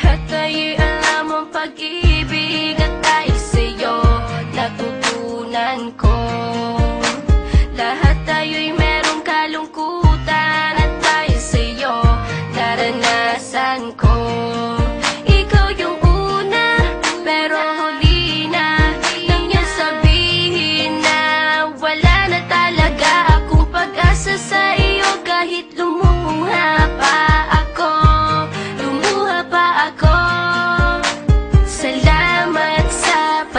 Lahat ay alam ang pag-ibig At ay sa'yo. Natutunan ko. Lahat tayo'y merong kalungkutan At ay sa'yo. Naranasan ko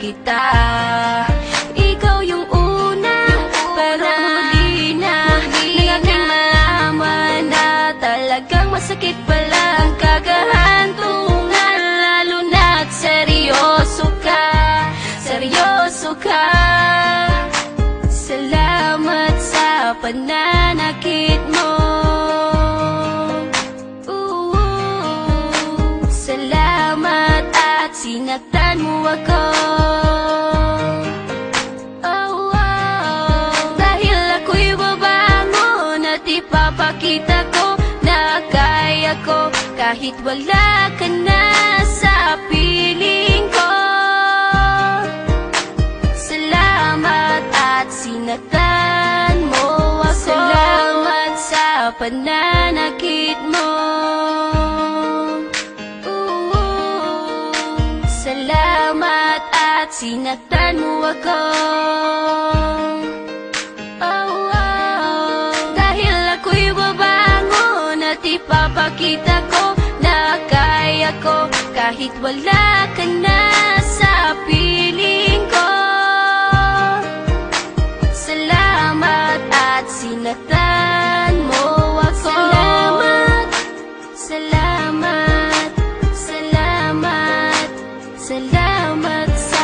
kita. Ikaw yung una, pero huli na Nang aking malaman na talagang masakit pala ang kagahantungan Lalo na't seryoso ka, seryoso ka. Salamat sa pananakit mo. Ooh, Salamat at sinaktan mo ako ipapakita ko na kaya ko kahit wala ka na sa piling ko. Salamat at sinaktan mo ako. Salamat sa pananakit mo. Ooh, Salamat at sinaktan mo ako. Nakikita ko na kaya ko Kahit wala ka na sa piling ko. Salamat at sinatan mo ako. Salamat, salamat, salamat, salamat sa